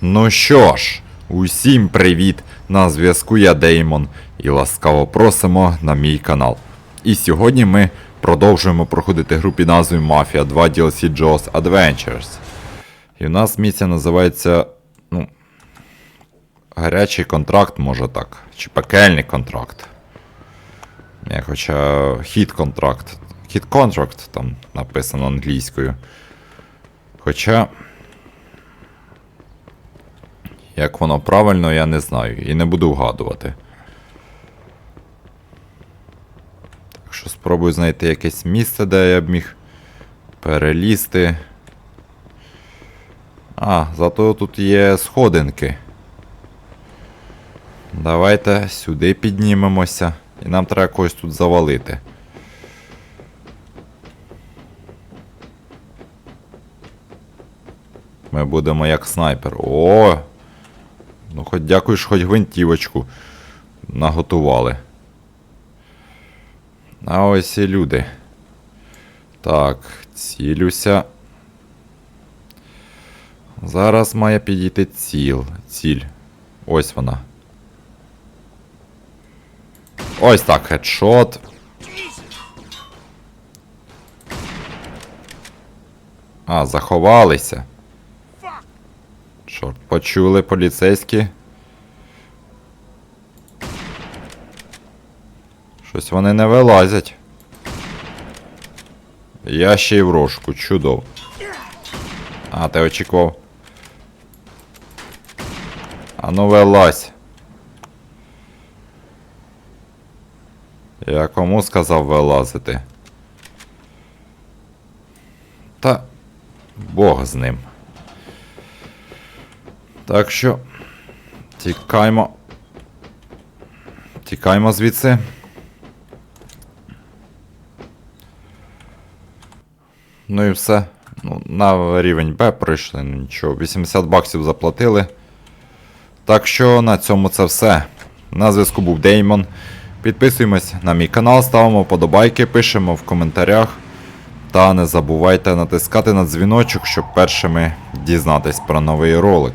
Ну що ж, усім привіт! На зв'язку я Деймон і ласкаво просимо на мій канал. І сьогодні ми продовжуємо проходити гру під назвою Mafia 2 DLC Jaws Adventures. І в нас місія називається. Ну. Гарячий контракт, може так. Чи пекельний контракт. Я хоча хіт контракт. Хіт контракт там написано англійською. Хоча. Як воно правильно, я не знаю і не буду вгадувати. Так що спробую знайти якесь місце, де я б міг перелізти. А, зато тут є сходинки. Давайте сюди піднімемося. І нам треба когось тут завалити. Ми будемо як снайпер. О! Ну, хоч дякую, хоч гвинтівочку наготували. А ось і люди. Так, цілюся. Зараз має підійти ціл. Ціль. Ось вона. Ось так, хедшот. А, заховалися. Чорт, почули поліцейські. Щось вони не вилазять. Я ще й в рожку, чудово. А, ти очікував. А ну вилазь. Я кому сказав вилазити? Та Бог з ним. Так що. Тікаймо. Тікаймо звідси. Ну і все. Ну, на рівень Б прийшли, ну нічого. 80 баксів заплатили. Так що на цьому це все. На зв'язку був Деймон. Підписуємось на мій канал, ставимо подобайки, пишемо в коментарях. Та не забувайте натискати на дзвіночок, щоб першими дізнатись про новий ролик.